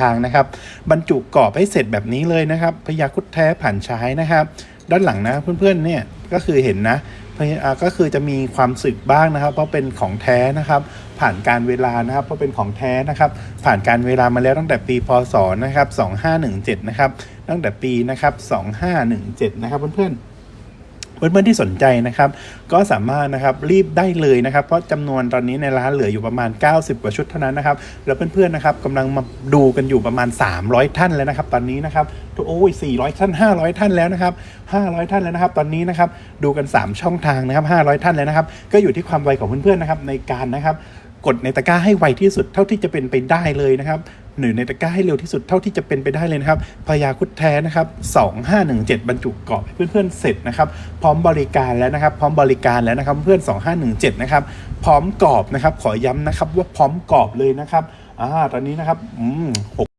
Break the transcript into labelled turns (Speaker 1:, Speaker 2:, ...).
Speaker 1: ทางนะครับ บรรจุกรอบให้เสร็จแบบนี้เลยนะครับพญาคุดแท้ผ่านใช้นะครับ ด้านหลังนะเพื่อนๆเนี่ยก็คือเห็นนะก็คือจะมีความสึกบ้างนะครับ เพราะเป็นของแท้นะครับ ผ่านการเวลานะครับ เพราะเป็นของแท้นะครับ ผ่านการเวลามาแล้วตั้งแต่ปีพศนะครับ2517นะครับตั้งแต่ปีนะครับ2517นะครับเพื่อนๆ เพื่อนๆที่สนใจนะครับ ก็สามารถนะครับรีบได้เลยนะครับ เพราะจำนวนตอนนี้ในร้านเหลืออยู่ประมาณ 90 กว่าชุดเท่านั้นนะครับ แล้วเพื่อนๆนะครับกำลังมาดูกันอยู่ประมาณ 300 ท่านแล้วนะครับ ตอนนี้นะครับโอ้ย400 ท่าน 500 ท่านแล้วนะครับ 500 ท่านแล้วนะครับ ตอนนี้นะครับดูกัน 3 ช่องทางนะครับ 500 ท่านแล้วนะครับ ก็อยู่ที่ความไวของเพื่อนๆนะครับในการนะครับกดในตะกร้าให้ไวที่สุดเท่าที่จะเป็นไปได้เลยนะครับ หรือในตะกร้าให้เร็วที่สุดเท่าที่จะเป็นไปได้เลยนะครับพยาคุดแท้นะครับ2517 บรรจุกรอบให้เพื่อนๆเสร็จนะครับ พร้อมบริการแล้วนะครับ พร้อมบริการแล้วนะครับเพื่อน2517 นะครับ พร้อมกรอบนะครับ ขอย้ำนะครับว่าพร้อมกรอบเลยนะครับอ่าตอนนี้นะครับอืมหก